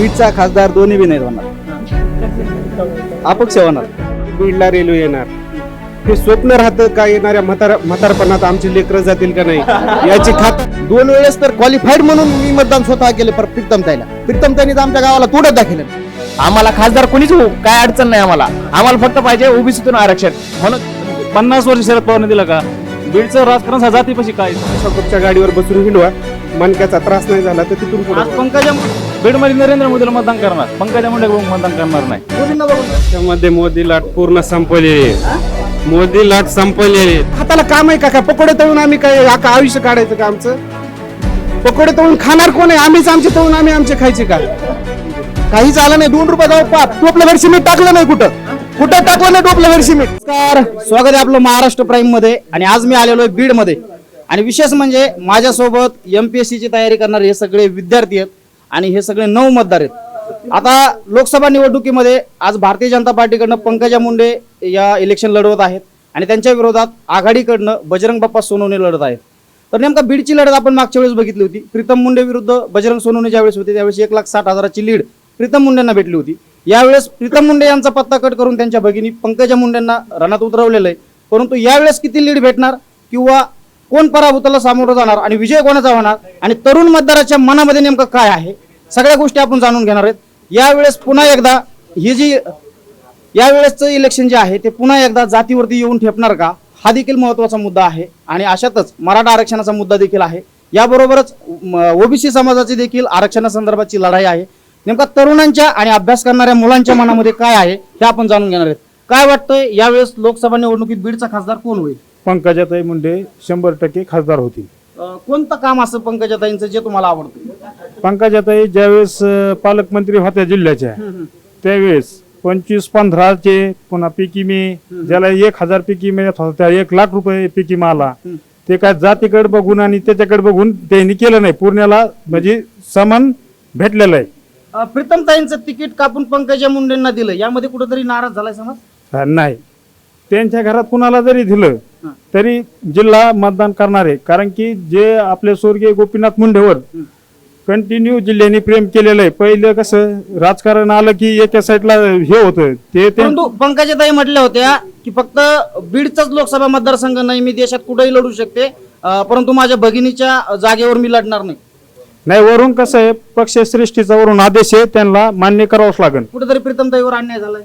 बीडचा खासदार दोन्ही बी नाही होणार. अपक्ष होणार. बीडला रेल्वे येणार. हे स्वप्न राहतं का येणाऱ्या म्हातार म्हातारपणात आमची लेकरं जातील का नाही याची खात दोन वेळेस तर क्वालिफाईड म्हणून मी मतदान स्वतः केले पर प्रीतम ताईला. प्रीतम ताईने तर आमच्या गावाला तोडत दाखवलं. आम्हाला खासदार कोणीच हो काय अडचण नाही आम्हाला. आम्हाला फक्त पाहिजे ओबीसीतून आरक्षण. म्हणून पन्नास वर्ष शरद पवारने दिला का? बीडचं राजकारण जातीपाशी काय? सपोर्टच्या गाडीवर बसून हिंडवा. मनक्याचा त्रास नाही झाला तर तिथून पुढे आज पंकजा बीडमध्ये नरेंद्र मोदीला मतदान करणार. पंकजा मुंडे मतदान करणार नाही. त्यामध्ये मोदी लाट पूर्ण संपलेली आहे मोदी लाट संपलेली आहे हाताला काम आहे का काय? पकोडे तळून आम्ही काय आका आयुष्य काढायचं का आमचं? पकोडे तळून खाणार कोण आहे? आम्हीच आमचे तळून आम्ही आमचे खायचे का? काहीच आलं नाही. दोन रुपये जाऊ पाप. टोपलं वेळ सिमेंट टाकलं नाही कुठं? कुठं टाकलं नाही टोपलं वेळ मी नमस्कार. स्वागत आहे आपलं महाराष्ट्र प्राईममध्ये. आणि आज मी आलेलो आहे बीडमध्ये. आणि विशेष म्हणजे माझ्यासोबत एमपीएससी ची तयारी करणारे हे सगळे विद्यार्थी आहेत आणि हे सगळे नऊ मतदार आहेत. आता लोकसभा निवडणुकीमध्ये आज भारतीय जनता पार्टीकडनं पंकजा मुंडे या इलेक्शन लढवत आहेत. आणि त्यांच्या विरोधात आघाडीकडनं बजरंग बाप्पा सोनवणे लढत आहेत. तर नेमका बीडची लढत आपण मागच्या वेळेस बघितली होती. प्रीतम मुंडे विरुद्ध बजरंग सोनवणे ज्यावेळेस होते त्यावेळेस एक लाख साठ हजाराची लीड प्रीतम मुंडेंना भेटली होती. यावेळेस प्रीतम मुंडे यांचा पत्ता कट करून त्यांच्या भगिनी पंकजा मुंडेंना रणात उतरवलेलं आहे. परंतु यावेळेस किती लीड भेटणार किंवा कोण पराभूताला सामोरं जाणार आणि विजय कोणाचा होणार आणि तरुण मतदाराच्या मनामध्ये नेमकं काय आहे? सगळ्या गोष्टी आपण जाणून घेणार आहेत. यावेळेस पुन्हा एकदा ही जी यावेळेसचं इलेक्शन जे आहे ते पुन्हा एकदा जातीवरती येऊन ठेपणार का? हा देखील महत्त्वाचा मुद्दा आहे आणि अशातच मराठा आरक्षणाचा मुद्दा देखील आहे. याबरोबरच ओबीसी समाजाची देखील आरक्षणासंदर्भाची लढाई आहे. नेमका तरुणांच्या आणि अभ्यास करणाऱ्या मुलांच्या मनामध्ये काय आहे हे आपण जाणून घेणार आहेत. काय वाटतंय यावेळेस लोकसभा निवडणुकीत बीडचा खासदार कोण होईल? पंकजाताई मुंडे शंभर टक्के खासदार होतील. अं, कोणतं काम असं पंकजाताईंचं जे तुम्हाला आवडतं? पंकजाताई ज्यावेळेस अं, पालकमंत्री होत्या जिल्ह्याच्या त्यावेळेस पंचवीस पंधराचे पुन्हा पीक विमे ज्याला एक हजार पीक विमे येत होता त्या एक लाख रुपये पीक विमा आला ते काय जातीकडे बघून आणि त्याच्याकडे बघून त्यांनी केलं नाही. पूर्ण्याला म्हणजे समान भेटलेलं आहे. अं, प्रीतमताईंचं तिकीट कापून पंकजा मुंडेंना दिलं. यामध्ये कुठेतरी नाराज झालाय समाज? हा, नाही. त्यांच्या घरात कुणाला जरी दिलं तरी जिल्हा मतदान करणार आहे. कारण की जे आपले स्वर्गीय गोपीनाथ मुंडेवर कंटिन्यू जिल्ह्याने प्रेम केलेलं आहे. पहिलं कसं राजकारण आलं की एका साईडला हे होतं. ते ते परंतु पंकजाताई म्हटल्या होत्या की फक्त बीडचाच लोकसभा मतदारसंघ नाही मी देशात कुठेही लढू शकते. अं, परंतु माझ्या भगिनीच्या जागेवर मी लढणार नाही. नाही वरून कसं आहे पक्षश्रेष्ठीचा वरून आदेश आहे त्यांना मान्य करावंच लागेल. कुठेतरी प्रीतमताईवर अन्याय झालाय.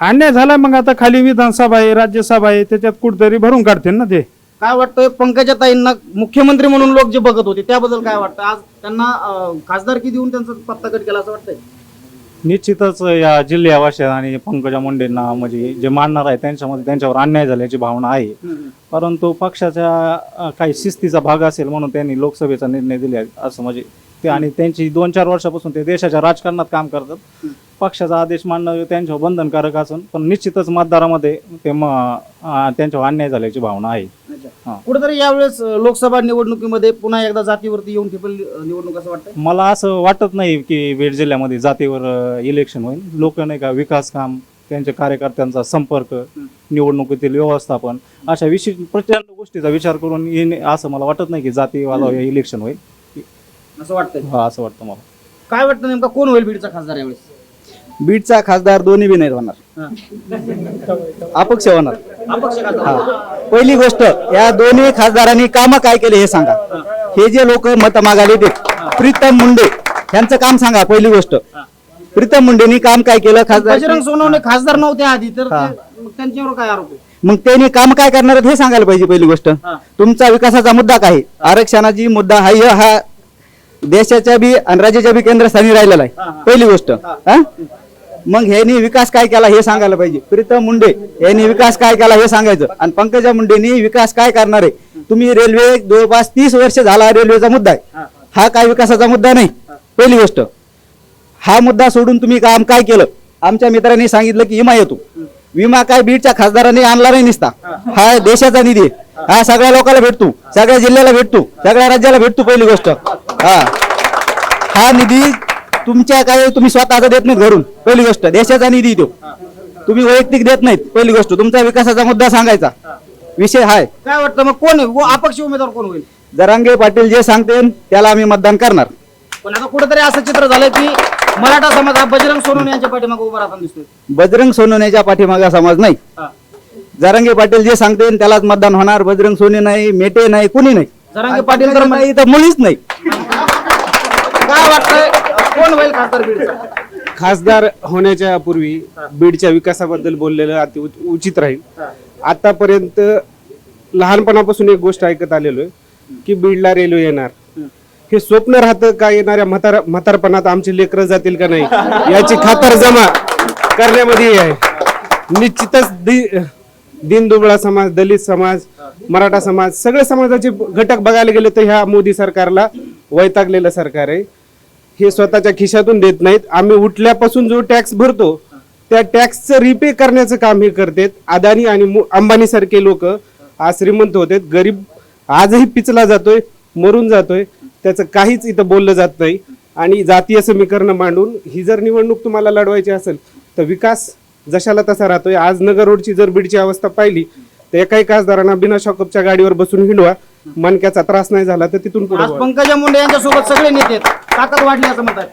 अन्याय झाला मग आता खाली विधानसभा आहे राज्यसभा आहे त्याच्यात कुठतरी भरून काढतील ना ते. काय वाटतंय पंकजाताईंना मुख्यमंत्री म्हणून लोक जे बघत होते त्याबद्दल काय वाटतं? आज त्यांना अं, खासदारकी देऊन त्यांचा पत्ता कट केला असं वाटतंय? निश्चितच या जिल्ह्यावाशी आणि पंकजा मुंडेंना म्हणजे जे मानणार आहे त्यांच्यामध्ये त्यांच्यावर अन्याय झाल्याची भावना आहे. परंतु पक्षाच्या काही शिस्तीचा भाग असेल म्हणून त्यांनी लोकसभेचा निर्णय दिले असं म्हणजे ते आणि त्यांची दोन चार वर्षापासून ते देशाच्या राजकारणात काम करतात. पक्षाचा आदेश मानणं त्यांच्यावर बंधनकारक असून पण निश्चितच मतदारामध्ये ते म त्यांच्यावर अन्याय झाल्याची भावना आहे. कुठेतरी यावेळेस लोकसभा निवडणुकीमध्ये पुन्हा एकदा जातीवरती येऊन ठेपेल अं, निवडणूक असं वाटतंय? मला असं वाटत नाही की बीड जिल्ह्यामध्ये जातीवर इलेक्शन होईल. लोक नाही का विकास काम त्यांच्या कार्यकर्त्यांचा संपर्क निवडणुकीतील व्यवस्थापन अशा विशेष प्रचंड गोष्टीचा विचार करून येणे असं मला वाटत नाही की जातीवाला इलेक्शन होईल. असं वाटतंय? हा, असं वाटतं मला. काय वाटतं नेमका कोण होईल बीडचा खासदार यावेळेस? बीडचा खासदार दोन्ही बी नाही होणार अपक्ष होणार. अपक्ष खासदार. पहिली गोष्ट या दोन्ही खासदारांनी काम काय केले हे सांगा. हे जे लोक मत मागायला येतात प्रीतम मुंडे यांचं काम सांगा पहिली गोष्ट. प्रीतम मुंडेनी काम काय केलं खासदार बजरंग सोनवणे खासदार नव्हते आधी तर त्यांच्यावर काय आरोप आहे? मग त्यांनी काम काय करणार हे सांगायला पाहिजे पहिली गोष्ट. तुमचा विकासाचा मुद्दा काय? आहे? आरक्षणाची मुद्दा हा हा देशाच्या बी आणि राज्याच्या बी केंद्रस्थानी राहिलेला आहे. पहिली गोष्ट. हा? मग ह्यांनी विकास काय केला हे सांगायला पाहिजे. प्रीतम मुंडे यांनी विकास काय केला हे सांगायचं. आणि पंकजा मुंडेनी विकास काय करणार आहे? तुम्ही रेल्वे जवळपास तीस वर्ष झाला रेल्वेचा मुद्दा आहे. हा काय विकासाचा मुद्दा नाही. पहिली गोष्ट हा मुद्दा सोडून तुम्ही काम काय केलं? आमच्या मित्रांनी सांगितलं की विमा येतो. विमा काय बीडच्या खासदारांनी आणला नाही निसता. हा. देशाचा निधी आहे. हा. सगळ्या लोकांना भेटतो. सगळ्या जिल्ह्याला भेटतो. सगळ्या राज्याला भेटतो पहिली गोष्ट. हा. हा निधी तुमच्या काय तुम्ही स्वतःचा देत नाहीत घरून पहिली गोष्ट. देशाचा निधी तो तुम्ही वैयक्तिक देत नाहीत पहिली गोष्ट. तुमचा विकासाचा मुद्दा सांगायचा. विषय हाय. काय वाटतं मग कोण व अपक्ष उमेदवार कोण होईल? जरांगे पाटील जे सांगते त्याला आम्ही मतदान करणार. पण आता कुठेतरी असं चित्र झालं की मराठा समाज हा बजरंग सोनवणे यांच्या पाठीमागे उभा राहताना दिसतोय. बजरंग सोनवण्याच्या पाठीमागा समाज नाही. हा. जरांगे पाटील जे सांगते त्यालाच मतदान होणार. बजरंग सोने नाही मेटे नाही कोणी नाही. जरांगे पाटील तर नाही मुळीच नाही. काय वाटतंय? कोण होईल खासदार बीडचा? खासदार होण्याच्या पूर्वी बीडच्या विकासाबद्दल बोललेलं अति उच- उचित राहील. आतापर्यंत लहानपणापासून एक गोष्ट ऐकत आलेलो आहे की बीडला रेल्वे येणार. हे स्वप्न राहतं का येणाऱ्या म्हातार म्हातारपणात आमचे लेकरं जातील का नाही याची खातर जमा करण्यामध्ये आहे. निश्चितच दि दिनदुबळा समाज दलित समाज मराठा समाज सगळे समाजाचे घटक बघायला गेले तर ह्या मोदी सरकारला वैतागलेलं सरकार आहे. हे स्वतःच्या खिशातून देत नाहीत. आम्ही उठल्यापासून जो टॅक्स भरतो त्या टॅक्सचं रिपे करण्याचं काम हे करतात. अदानी आणि अंबानी सारखे लोक आज श्रीमंत होते गरीब आजही पिचला जातोय मरून जातोय. त्याचं काहीच इथं बोललं जात नाही. आणि जातीय समीकरण मांडून ही जर निवडणूक तुम्हाला लढवायची असेल तर विकास जशाला तसा राहतोय. आज नगर रोडची जर बीडची अवस्था पाहिली तर एकाही खासदारांना बिना शॉकअपच्या गाडीवर बसून हिंडवा. मनक्याचा त्रास नाही झाला तर तिथून पंकजा मुंडे यांच्या सोबत सगळे नेते. ताकद वाढली असं म्हणतात.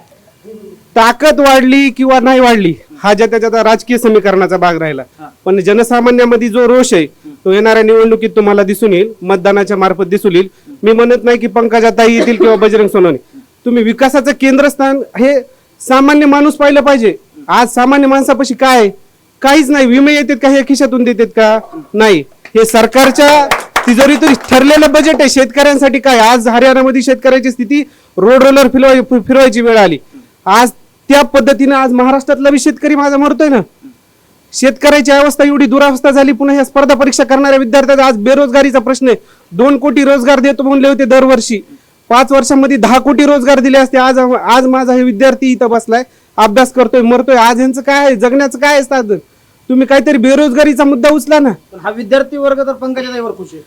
ताकद वाढली किंवा नाही वाढली हा ज्या त्याच्या राजकीय समीकरणाचा भाग राहिला. पण जनसामान्यामध्ये जो रोष आहे तो येणाऱ्या निवडणुकीत तुम्हाला दिसून येईल मतदानाच्या मार्फत दिसून येईल. मी म्हणत नाही की पंकजाताई येतील किंवा बजरंग सोनवणे. तुम्ही विकासाचं केंद्रस्थान हे सामान्य माणूस पाहिलं पाहिजे. आज सामान्य माणसापाशी काय आहे? काहीच नाही. विमे येतात का? हे खिशातून देतात का? नाही. हे सरकारच्या तिजोरीतून ठरलेलं बजेट आहे शेतकऱ्यांसाठी काय? आज हरियाणामध्ये शेतकऱ्याची स्थिती रोड रोलर फिरवाय फिरवायची वेळ आली. आज त्या पद्धतीनं आज महाराष्ट्रातला बी शेतकरी माझा मरतोय ना. शेतकऱ्याची अवस्था एवढी दुरावस्था झाली पुन्हा ह्या स्पर्धा परीक्षा करणाऱ्या विद्यार्थ्यांचा आज बेरोजगारीचा प्रश्न आहे. दोन कोटी रोजगार देतो म्हणले होते दरवर्षी. पाच वर्षांमध्ये दहा कोटी रोजगार दिले असते. आज आज माझा हे विद्यार्थी इथं बसलाय अभ्यास करतोय मरतोय. आज यांचं काय जगण्याचं काय साधन? तुम्ही काहीतरी बेरोजगारीचा मुद्दा उचला ना. पण हा विद्यार्थी वर्ग तर पंकजाताईवर खुश आहे.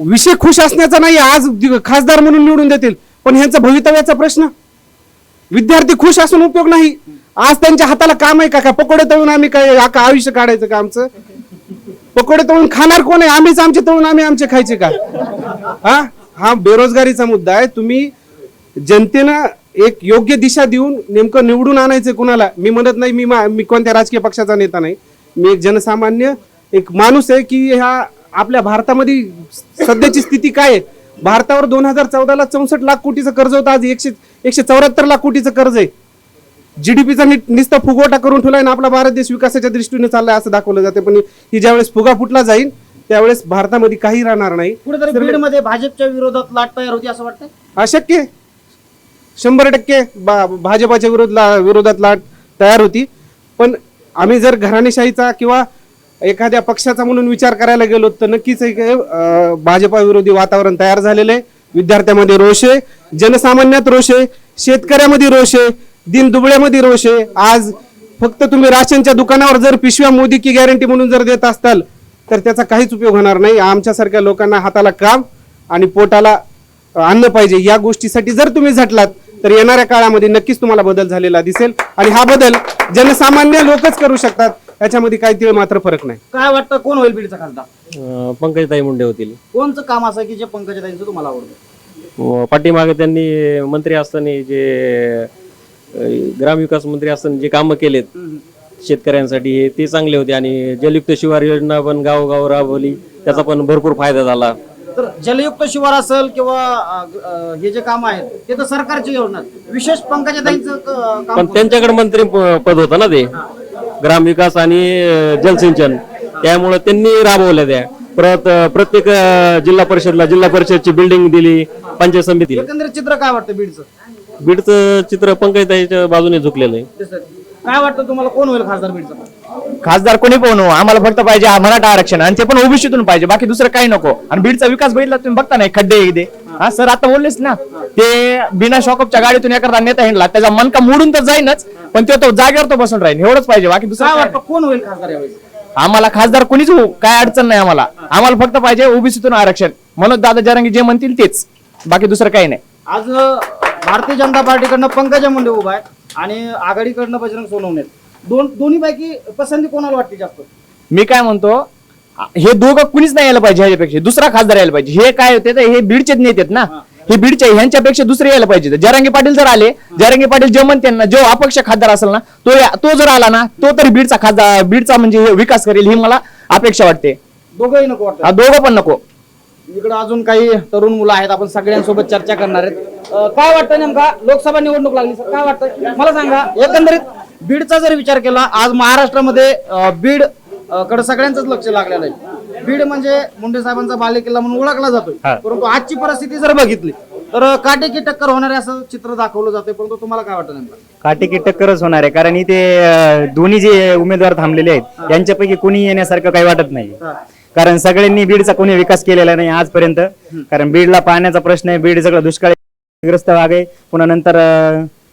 विषय खुश असण्याचा नाही आज दि- खासदार म्हणून निवडून देतील. पण ह्यांचा भवितव्याचा प्रश्न. विद्यार्थी खुश असून उपयोग नाही. आज त्यांच्या हाताला काम आहे का? काय पकोडे तळून आम्ही काय आका आयुष्य काढायचं का आमचं? पकोडे तळून खाणार कोण आहे? आम्हीच आमचे तळून आम्ही आमचे खायचे का? हा? हा बेरोजगारीचा मुद्दा आहे. तुम्ही जनतेनं एक योग्य दिशा देऊन नेमकं निवडून आणायचं कुणाला? मी म्हणत नाही मी मा- मी कोणत्या राजकीय पक्षाचा नेता नाही. मी एक जनसामान्य एक माणूस आहे की ह्या आपल्या भारतामध्ये सध्याची स्थिती काय आहे? भारतावर दोन हजार चौदाला चौसष्ट लाख कोटीचं कर्ज होतं आज एकशे एकशे चौऱ्याहत्तर लाख कोटीचं कर्ज आहे. जीडीपीचा नुसता फुगवटा करून ठेवलाय ना आपला भारत देश विकासाच्या दृष्टीने चाललाय असं दाखवलं जाते. पण ही ज्यावेळेस फुगा फुटला जाईल त्यावेळेस भारतामध्ये काही राहणार नाही. कुठेतरी बीडमध्ये भाजपच्या विरोधात लाट तयार होती असं वाटतंय? अशक्य. शंभर टक्के भाजपाच्या विरोधला विरोधात लाट तयार होती. पण आम्ही जर घराणेशाहीचा किंवा एखाद्या पक्षाचा म्हणून विचार करायला गेलो तर नक्कीच एक भाजपाविरोधी भाजपा विरोधी वातावरण तयार झालेलं आहे. विद्यार्थ्यामध्ये रोष आहे जनसामान्यात रोष आहे शेतकऱ्यामध्ये रोष आहे दिन दुबळ्यामध्ये रोष आहे. आज फक्त तुम्ही राशनच्या दुकानावर जर पिशव्या मोदी की गॅरंटी म्हणून जर देत असताल तर त्याचा काहीच उपयोग होणार नाही. आमच्यासारख्या लोकांना हाताला काम आणि पोटाला आणलं पाहिजे या गोष्टीसाठी जर तुम्ही झटलात तर येणाऱ्या काळामध्ये नक्कीच तुम्हाला बदल झालेला दिसेल. आणि हा बदल जनसामान्य लोकच करू शकतात याच्यामध्ये काही तिळ मात्र फरक नाही. काय वाटतं कोण होईल बीडचा खासदार? पंकजताई मुंडे होतील. कोणचं काम असं की जे पंकजाताईंचं तुम्हाला आवडतं? व पाठीमागे त्यांनी मंत्री असताना जे अं, ग्रामविकास मंत्री असताना जे कामं केलेत शेतकऱ्यांसाठी हे ते चांगले होते. आणि जलयुक्त शिवार योजना पण गावोगाव राबवली. त्याचा पण भरपूर फायदा झाला. तर जलयुक्त शिवार असेल किंवा अं, हे जे काम आहेत ते तर सरकारची योजना आहेत. विशेष पंकजाताईंचं क- काम पण त्यांच्याकडे मंत्री प- पद होतं ना ते. ग्रामविकास आणि अं, जलसिंचन त्यामुळे त्यांनी राबवल्या त्या. परत अं, प्रत्येक अं, जिल्हा परिषदला जिल्हा परिषदची बिल्डिंग दिली पंचायत समिती एकंदरीत चित्र काय वाटतं बीडचं? बीडचं चित्र पंकजताईच्या बाजूने झुकलेलं आहे. दिसतंय. काय वाटतं तुम्हाला कोण होईल खासदार बीडचा? खासदार कोणी पण हो आम्हाला फक्त पाहिजे हा मराठा आरक्षण आणि ते पण ओबीसीतून पाहिजे बाकी दुसरं काही नको. आणि बीडचा विकास बघितला तुम्ही बघता नाही खड्डे इथे. हा. सर आता बोललेच ना ते बिना शॉकअपच्या गाडीतून एखादा नेता हिंडला त्याचा मनका मोडून तर जाईनच पण तो तो जागेवर तो बसून राहील एवढंच पाहिजे बाकी दुसरं काय काय? वाटतं कोण होईल खासदार यावेळेस आम्हाला खासदार कोणीच हो काय अडचण नाही आम्हाला. आम्हाला फक्त पाहिजे ओबीसीतून आरक्षण. म्हणून दादा जरांगी जे म्हणतील तेच बाकी दुसरं काही नाही. आज अं, भारतीय जनता पार्टीकडनं पंकजा मुंडे उभा आहे आणि आघाडीकडनं बजरंग सोनवणे. दोन दोन्ही पैकी पसंती कोणाला वाटते जास्त? मी काय म्हणतो हे दोघं कुणीच नाही यायला पाहिजे ह्याच्यापेक्षा. दुसरा खासदार यायला पाहिजे. हे काय होते तर हे बीडचेच नेते आहेत ना. हे बीडचे आहे. ह्यांच्यापेक्षा दुसरे यायला पाहिजे. जरांगे पाटील जर आले जरांगे पाटील जे म्हणते ना जो अपक्ष खासदार असेल ना तो तो जर आला ना तो तरी बीडचा खासदार बीडचा म्हणजे हे विकास करेल ही मला अपेक्षा वाटते. दोघंही नको वाटतं. दोघं पण नको. इकडे अजून काही तरुण मुलं आहेत आपण सगळ्यांसोबत चर्चा करणार आहेत. अं, काय वाटतं नेमका? लोकसभा निवडणूक लागली सर. काय वाटतं? मला सांगा. एकंदरीत बीडचा जर विचार केला आज महाराष्ट्रामध्ये अं, बीड अं, कडे सगळ्यांचंच लक्ष लागलेलं आहे. बीड म्हणजे मुंडे साहेबांचा बालेकिल्ला म्हणून ओळखला जातोय. परंतु आजची परिस्थिती जर बघितली तर काटेकी टक्कर होणारे असं चित्र दाखवलं जाते परंतु तुम्हाला काय वाटतं नेमकं? काटेकी टक्करच होणार आहे कारण इथे अं, दोन्ही जे उमेदवार थांबलेले आहेत यांच्यापैकी कोणी येण्यासारखं काही वाटत नाही कारण सगळ्यांनी बीडचा कोणी विकास केलेला नाही आजपर्यंत. कारण बीडला पाण्याचा प्रश्न आहे बीड सगळं दुष्काळग्रस्त भाग आहे. पुन्हा नंतर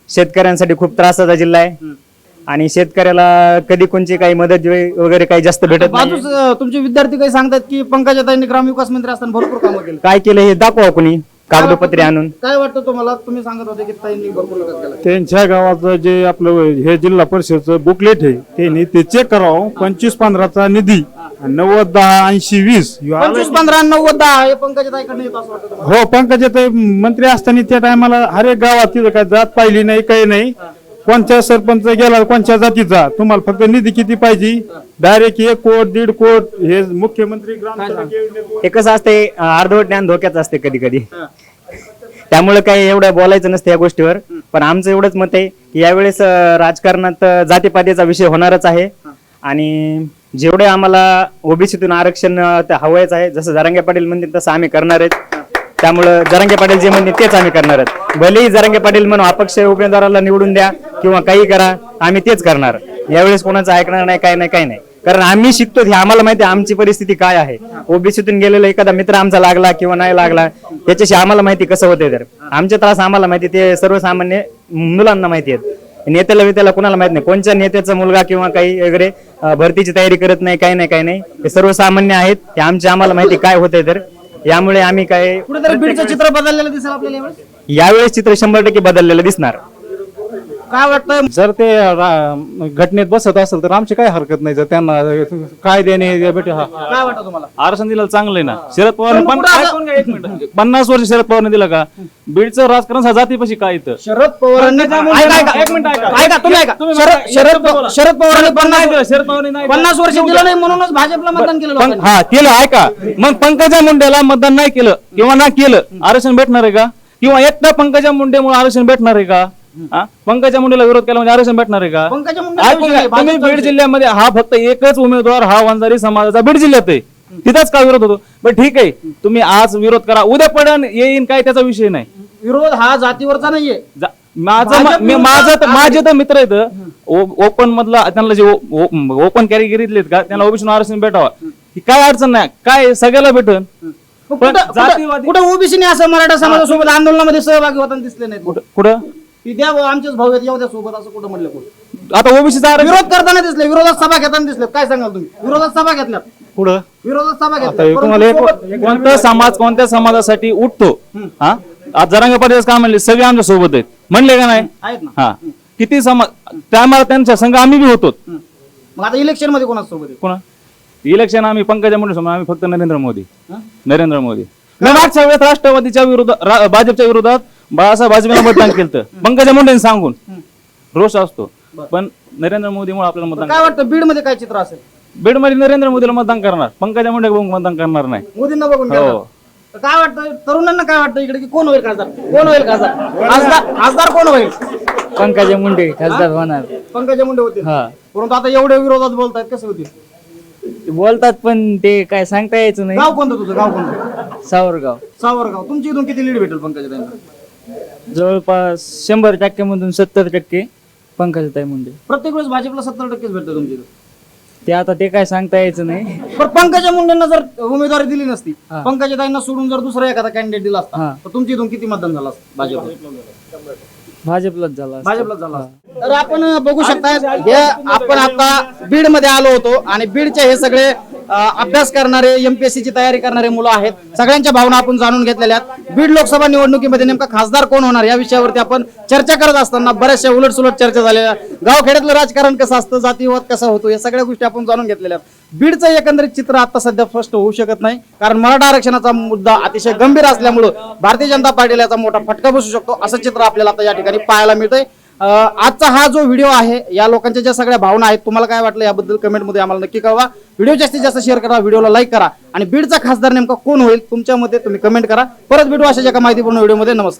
शेतकऱ्यांसाठी खूप त्रासाचा जिल्हा आहे. आणि शेतकऱ्याला कधी कोणची काही मदत वगैरे काही जास्त भेटत नाही. तुमचे विद्यार्थी काही सांगतात की पंकजाताईंनी ग्रामविकास मंत्री असताना भरपूर कामं केली. काय केलं हे दाखवा कोणी? कागदोपत्री आणून. काय वाटतं तुम्हाला? तुम्ही सांगत होते की ताईंनी भरपूर त्यांच्या गावाचं जे आपलं हे जिल्हा परिषदचं बुकलेट आहे त्यांनी ते चेक करावं. पंचवीस पंधराचा निधी नव्वद दहा ऐंशी वीस. ह्यो. पंचवीस पंधरा नव्वद दहा हे पंकजाताईकडनं येत असं वाटतं तुम्हाला? हो पंकजाताई मंत्री असताना त्या टायमाला हर एक गावात तिथं काय जात पाहिली नाही काही नाही. कोणत्या सरपंच गेला कोणत्या जातीचा तुम्हाला फक्त निधी किती पाहिजे? डायरेक्ट एक कोट दीड कोट हे मुख्यमंत्री हे कसं असते अर्धवट ज्ञान धोक्याचं असते कधी कधी त्यामुळे काही एवढं बोलायचं नसतं या गोष्टीवर. पण आमचं एवढंच मत आहे की यावेळेस अं, राजकारणात अं, जातीपातीचा विषय होणारच आहे. आणि जेवढे आम्हाला ओबीसीतून आरक्षण हवायचं आहे जसं जरांगे पाटील म्हणतील तसं आम्ही करणार आहेत. त्यामुळं जरांगे पाटील जे म्हणतील तेच आम्ही करणार आहेत. भलेही जरांगे पाटील म्हणून अपक्ष उमेदवाराला निवडून द्या किंवा काही करा आम्ही तेच करणार. यावेळेस कोणाचं ऐकणार नाही काय नाही काय नाही. कारण आम्ही शिकतो हे आम्हाला माहिती आहे आमची परिस्थिती काय आहे. ओबीसीतून गेलेला एखादा मित्र आमचा लागला किंवा नाही लागला त्याच्याशी आम्हाला माहिती कसं होतंय तर. आमचे त्रास आम्हाला माहिती ते सर्वसामान्य मुलांना माहिती आहेत. नेत्याला वित्याला कुणाला माहीत नाही. कोणत्या नेत्याचा मुलगा किंवा काही वगैरे भरतीची तयारी करत नाही काही नाही काही नाही. ते सर्वसामान्य आहेत. ते आमचे आम्हाला माहिती काय होतंय तर. यामुळे आम्ही काय चित्र बदललेलं दिसेल आपल्याला यावेळेस चित्र शंभर टक्के बदललेलं दिसणार. काय वाटतं? जर ते रा- घटनेत बसत असेल तर आमची काय हरकत नाही जर त्यांना भेट हा. काय वाटतं तुम्हाला? आरक्षण दिलं चांगलं आहे ना. शरद पवार पण कुठं असं- पन्नास वर्ष शरद पवारने दिलं का? बीडचं राजकारण हा जातीपाशी काय इथं? शरद पवारांनी ऐका, ऐका. एक मिनिट ऐका. ऐका तुम्ही ऐका. तुम्ही शरद शरद पवारांनी नाही पन्नास दिलं, शरद पवारांनी नाही दिलं. पन्नास वर्ष दिलं नाही म्हणूनच भाजपला मतदान केलं पण- लोकांनी. हा केलं ऐका. मग पंकजा मुंडेला मतदान नाही केलं किंवा ना केलं आरक्षण भेटणार आहे का? किंवा एकटा पंकजा मुंडेमुळे आरक्षण भेटणार आहे का? हा? पंकजा मुंडेला विरोध केला म्हणजे आरक्षण भेटणार आहे का? पंकजा मुंडे ऐकून घ्या, तुम्ही बीड. जिल्ह्यामध्ये हा फक्त एकच उमेदवार हा वंजारी समाजाचा बीड जिल्ह्यात आहे. तिथंच का विरोध होतो? पण ठीक आहे. तुम्ही आज विरोध करा. उद्या पडन येईन काय त्याचा विषय नाही. विरोध हा जातीवरचा नाहीये. जा- माझं भाजप मी- माझं तर- माझे तर मित्र आहेत. ओपन मधला त्यांना जे ओपन कॅटेगरीतले का? त्यांना ओबीसी आरक्षण भेटावा. ही काय अडचण नाही. काय सगळ्याला भेटन? मग कुठं- कुठं जातीवादी- कुठं ओबीसीने असं मराठा समाजासोबत आंदोलनामध्ये सहभागी होताना दिसले नाही कुठं कुठं? की द्या बुवा, आमचेच भाऊ आहेत येऊ द्या सोबत असं कुठं म्हणलं कोण? आता ओबीसीचा आरक्षण विरोध करताना दिसले विरोधात सभा घेताना दिसले काय सांगाल तुम्ही? विरोधात सभा घेतल्या पुढं? विरोधात सभा आता एक- सोबत- कोणता समाज कोणत्या समाजासाठी उठतो? हा? आज जरांगे पाटील काय म्हणले सगळे आमच्यासोबत आहेत. म्हणले का नाही? आहेत ना. हा. किती समाज त्यामुळे त्यांच्या संघ आम्ही बी होतो मग आता इलेक्शनमध्ये कोणाच सोबत आहे? कोणा? इलेक्शन आम्ही पंकजा मुंडे समोर आम्ही फक्त नरेंद्र मोदी. नरेंद्र मोदी. मी मागच्या वेळेस राष्ट्रवादीच्या विरोधात रा- भाजपच्या विरोधात बाळासाहेब वाजपेयीला मतदान केलं पंकजा मुंडेंनी सांगून. रोष असतो. पण नरेंद्र मोदीमुळे आपल्याला मतदान काय वाटतं बीडमध्ये काय चित्र असेल? बीडमध्ये नरेंद्र मोदीला मतदान करणार. पंकजा मुंडे बघून मतदान करणार नाही. मोदींना बघून हो. करणार. तर काय वाटतं तरुणांना काय वाटतं इकडे की कोण होईल खासदार? कोण होईल खासदार? खासदार खासदार कोण होईल? पंकजा मुंडे खासदार होणार. पंकजा मुंडे होतील. परंतु आता एवढे विरोधात बोलतायत कसे होतील? बोलतात पण ते काय सांगता यायचं नाही. गाव कोणतं तुझं? गाव कोणतं? सावरगाव. सावरगाव. तुमची इथून किती लीड भेटेल पंकजा जवळपास शंभर टक्क्यामधून सत्तर टक्के पंकजाताई मुंडे. प्रत्येक वेळेस भाजपला सत्तर टक्केच भेटतं तुमच्या इथं ते आता ते काय सांगता यायचं नाही. पण पंकजा मुंडेंना जर उमेदवारी दिली नसती पंकजाताईंना सोडून जर दुसरा एखादा कॅन्डिडेट दिला असता तर तुमच्या इथून किती मतदान झालं असतं भाजपला? भाजपलाच झाला भाजपला झाला असता. तर आपण बघू शकता हे आपण आता बीडमध्ये आलो होतो आणि बीडचे हे सगळे अ, अभ्यास करणारे एमपीएससी ची तयारी करणारे मुलं आहेत. सगळ्यांच्या भावना आपण जाणून घेतलेल्या आहेत. बीड लोकसभा निवडणुकीमध्ये नेमका खासदार कोण होणार या विषयावरती आपण चर्चा करत असताना बऱ्याचशा उलट सुलट चर्चा झालेल्या गावखेड्यातलं राजकारण कसं असतं जातीवाद कसा होतो या सगळ्या गोष्टी आपण जाणून घेतलेल्या आहेत. बीडचं एकंदरीत चित्र आता सध्या स्पष्ट होऊ शकत नाही. कारण मराठा आरक्षणाचा मुद्दा अतिशय गंभीर असल्यामुळं भारतीय जनता पार्टीला याचा मोठा फटका बसू शकतो. असं चित्र आपल्याला आता या ठिकाणी पाहायला मिळतंय. आजचा हा जो व्हिडिओ आहे या लोकांच्या ज्या सगळ्या भावना आहेत तुम्हाला काय वाटलं याबद्दल कमेंटमध्ये आम्हाला नक्की कळवा. व्हिडिओ जास्तीत जास्त शेअर करा व्हिडिओला लाईक करा. आणि बीडचा खासदार नेमका कोण होईल तुमच्यामध्ये तुम्ही कमेंट करा. परत भेटू अशा एका माहितीपूर्ण व्हिडिओमध्ये. नमस्कार.